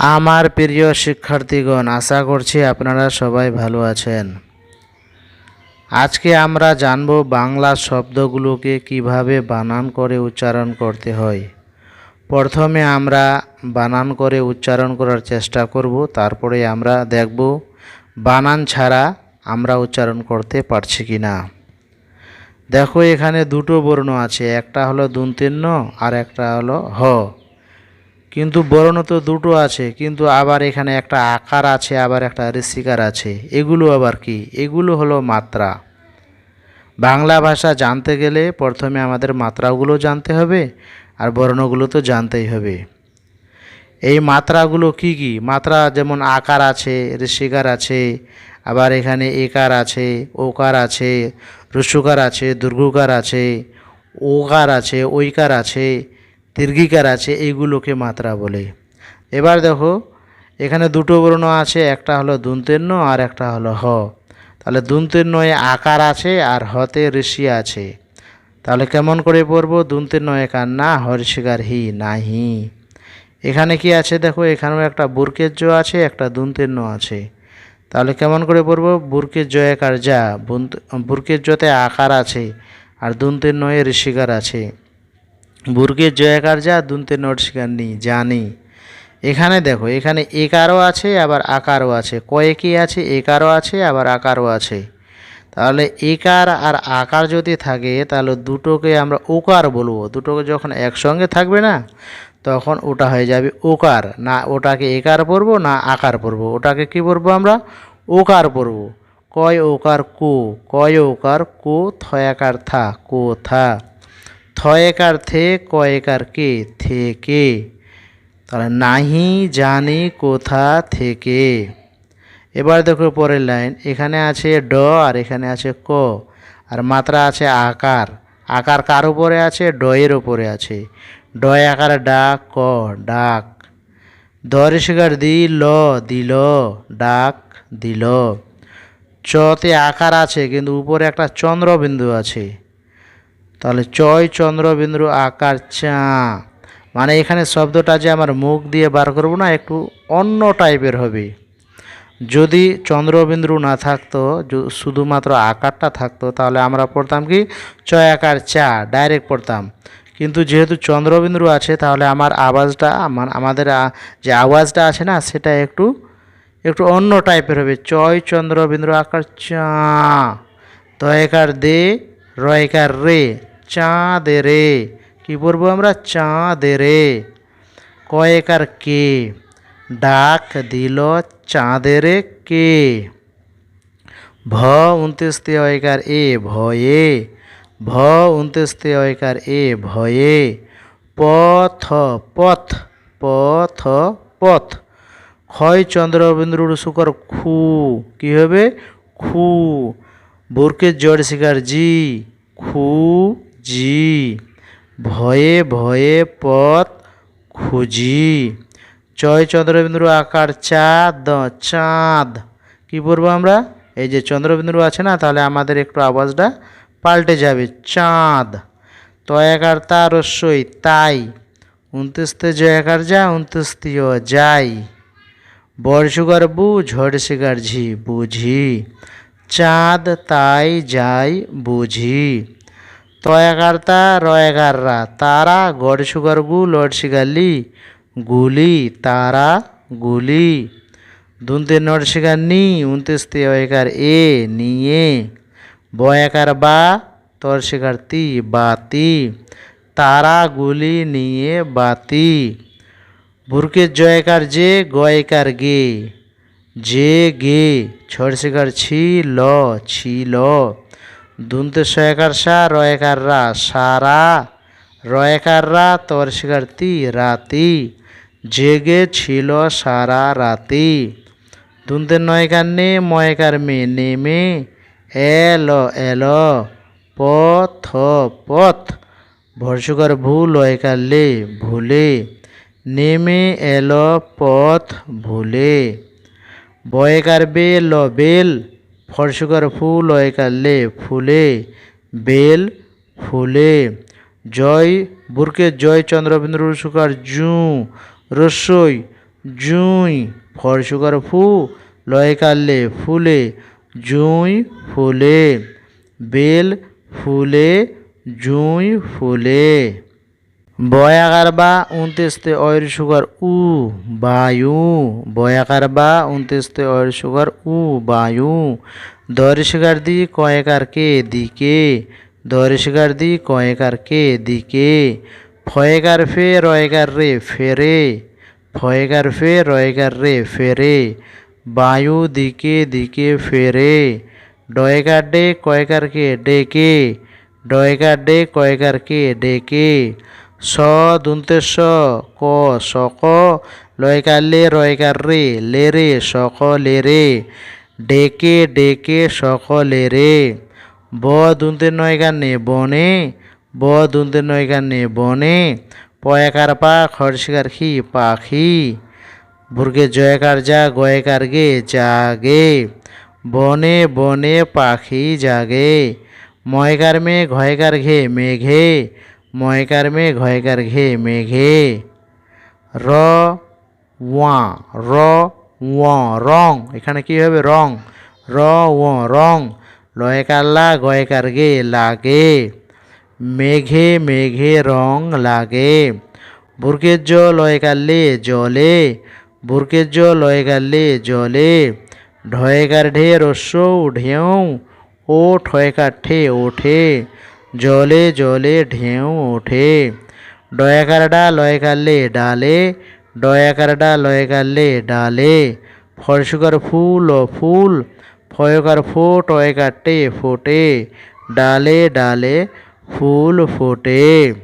আমার প্রিয় শিক্ষার্থীগণ, আশা করছি আপনারা সবাই ভালো আছেন। আজকে আমরা জানব বাংলা শব্দগুলোকে কীভাবে বানান করে উচ্চারণ করতে হয়। প্রথমে আমরা বানান করে উচ্চারণ করার চেষ্টা করব, তারপরে আমরা দেখব বানান ছাড়া আমরা উচ্চারণ করতে পারছি কি না দেখো এখানে দুটো বর্ণ আছে, একটা হলো দুন্তীর্ণ আর একটা হলো হ। কিন্তু বর্ণ তো দুটো আছে, কিন্তু আবার এখানে একটা আকার আছে, আবার একটা ঋষিকার আছে। এগুলো আবার কি? এগুলো হলো মাত্রা। বাংলা ভাষা জানতে গেলে প্রথমে আমাদের মাত্রাগুলো জানতে হবে, আর বর্ণগুলো তো জানতেই হবে। এই মাত্রাগুলো কি কি? মাত্রা যেমন আকার আছে, ঋষিকার আছে, আবার এখানে একার আছে, ওকার আছে রস্যকার আছে দুর্গকার আছে, ওকার আছে, ঐকার আছে দীর্ঘিকার আছে, এইগুলোকে মাত্রা বলে। এবার দেখো, এখানে দুটো বর্ণ আছে, একটা হলো দুন্তেন্ন আর একটা হলো হ। তাহলে দুন্তেন্নয়ে আকার আছে আর হতে ঋষি আছে। তাহলে কেমন করে পড়ব? দুন্তেন্ন একার না হর্ষিকার হি, নাহি। এখানে কি আছে দেখো, এখানেও একটা বুরকের জ আছে, একটা দুন্তেন্ন আছে। তাহলে কেমন করে পড়ব? বুরকের জয়াকার যা বুরকের জতে আকার আছে আর দুন্তের নয়ে ঋষিকার আছে। বুর্গের জয়াকার যা দুন্তে নোট শিকার নি জানি। এখানে দেখো, এখানে একারও আছে, আবার আকারও আছে। কয়েকই আছে, একারও আছে, আবার আকারও আছে। তাহলে একার আর আকার যদি থাকে, তাহলে দুটোকে আমরা ওকার বলব। দুটোকে যখন একসঙ্গে থাকবে না, তখন ওটা হয়ে যাবে ওকার। না ওটাকে একার পড়ব না আকার পড়ব ওটাকে কি পড়ব আমরা? ওকার পড়ব কয় ওকার কো? কয় ওকার কো থয়াকার থা? কো থা। থয়েকার থে, কয়েকার কে থেকে তাহলে নাহি জানি কোথা থেকে। এবার দেখো পরের লাইন, এখানে আছে ড আর এখানে আছে ক, আর মাত্রা আছে আকার। আকার কার উপরে আছে? ডয়ের উপরে আছে। ডয় আকার ডাক, ক, ডাক। দরিশিকার দি, ল, দিল, ডাক, দিল। চতে আকার আছে, কিন্তু উপরে একটা চন্দ্রবিন্দু আছে। তাহলে চয় চন্দ্রবিন্দু আকার চা। মানে এখানে শব্দটা যে আমার মুখ দিয়ে বার করব না, একটু অন্য টাইপের হবে। যদি চন্দ্রবিন্দু না থাকতো শুধুমাত্র আকারটা থাকতো, তাহলে আমরা পড়তাম কি? চয় আকার চা, ডাইরেক্ট পড়তাম। কিন্তু যেহেতু চন্দ্রবিন্দু আছে, তাহলে আমার আওয়াজটা আমাদের যে আওয়াজটা আছে না, সেটা একটু একটু অন্য টাইপের হবে। চয় চন্দ্রবিন্দু আকার চা। দয়কার দে রয়কার রে। চাঁদে রে কি বলব আমরা? চাঁদে রে কয়েকার কে? ডাক দিল চাঁদের কে? ভ উনত্রিশ অয়কার এ ভয়ে। ভ উনত্রিশ অয়কার এ ভয়ে। পথ পথ পথ পথ। ক্ষয় চন্দ্রবিন্দুর শুকর খু। কি হবে? খু। বুরকের জড় শিকার জি। খু। জি। ভয়ে ভয়ে পথ খুঁজি। চয় চন্দ্রবিন্দু আকার চাঁদ চাঁদ। কি বলব আমরা? এই যে চন্দ্রবিন্দু আছে না, তাহলে আমাদের একটু আওয়াজটা পাল্টে যাবে। চাঁদ। তয়াকার তা রস্যই তাই। উনত্রিশতে জয়াকার যা উনত্রিশতীয় যাই। বর্ষুগার বু ঝড় শিকার ঝি, বুঝি। চাঁদ তাই যাই, বুঝি। তয়াকার্তা রয়াকাররা তারা সুগার গু লড শিগালি গুলি, তারা গুলি। দুনতে নড শিগার নি উনত্রিশ তে অয়কার এ, নিয়ে। বয়াকার বা তর শিকার তি বাতি। তারা গুলি, নিয়ে, বাতি। বুরকে জয়কার যে গয়কার গে। যে গে ছড় শিকার ছি, ল। ছিল দুনতে শয়কার সা, রয়কার রা সারা রয়কার রা, তর শিকার তি রাতি জেগে ছিল সারা রাতি দুনতে নয়কার নে, ময়কার মে নেমে এল এল, পথ পথ। ভরসুকার ভুল লয়কার লে, ভুলে। নেমে এলো, পথ, ভুলে। বয়কার ল, বেল ফরসুকার ফুল লে ফুলে, বেল ফুলে। জয় বুরকে, জয় চন্দ্রবিন্দু সুকার, জু রস্যই, জুঁই। ফরসুকার ফু লয় কাললে ফুলে, জুঁই ফুলে, বেল ফুলে, জুঁই ফুলে। বয়াকার বা উনতেস্তে অয়ের সুগার উ, বায়ু। বয়াকার বা উনতেস্তে অয়ের সুগার উ, বায়ু। দরিশগার দি কয়েকার কে দিকে দরিশগার দি কয়েকার কে দিকে ফয়েকার ফে রয়গার রে, ফেরে। ফয়েকার ফে রয়গার রে, ফেরে। বায়ু দিকে দিকে ফেরে। ডয়কার ডে কয়েকার কে ডেকে ডয়কার ডে কয়েকার কে ডেকে স দুন্তের স, ক সক লয়কার লে রয়কার রে, ডেকে ডেকে সকলে রে, ব দুন্তে নয় গানে বনে, ব দুন্তে নয় গানে বনে পয়াকার পা খরশিকার খি, পাখি বুর্গে জয়কার যা, গয়কার গে, জাগে, বনে বনে পাখি জাগে, ময়কার মে, ঘয়কার ঘে, মেঘে ময়কার মে ঘয়কার ঘে, মেঘে। র, ওয়া র, ওয়া, রং। এখানে কি হবে? রং। র ও রং। লয়কাল্লা গয়কার গে, লাগে। মেঘে মেঘে রং লাগে। বুর্গের জ লয়কাল্লে জলে। বুর্গের জ লয়কাল্লে জলে। ঢয়কার ঢে রস্য ঢেউ ও ঠয়কার ঠে, ওঠে। জলে জলে ঢেউ ওঠে। ডয়াকারডা লয়কাল্লে ডালে, ডয়াকারডা লয়কাল্লে ডালে। ফরসুকার ফুল ও ফুল, ফয়কার ফোট অয়কাটে ফোটে। ডালে ডালে ফুল ফোটে।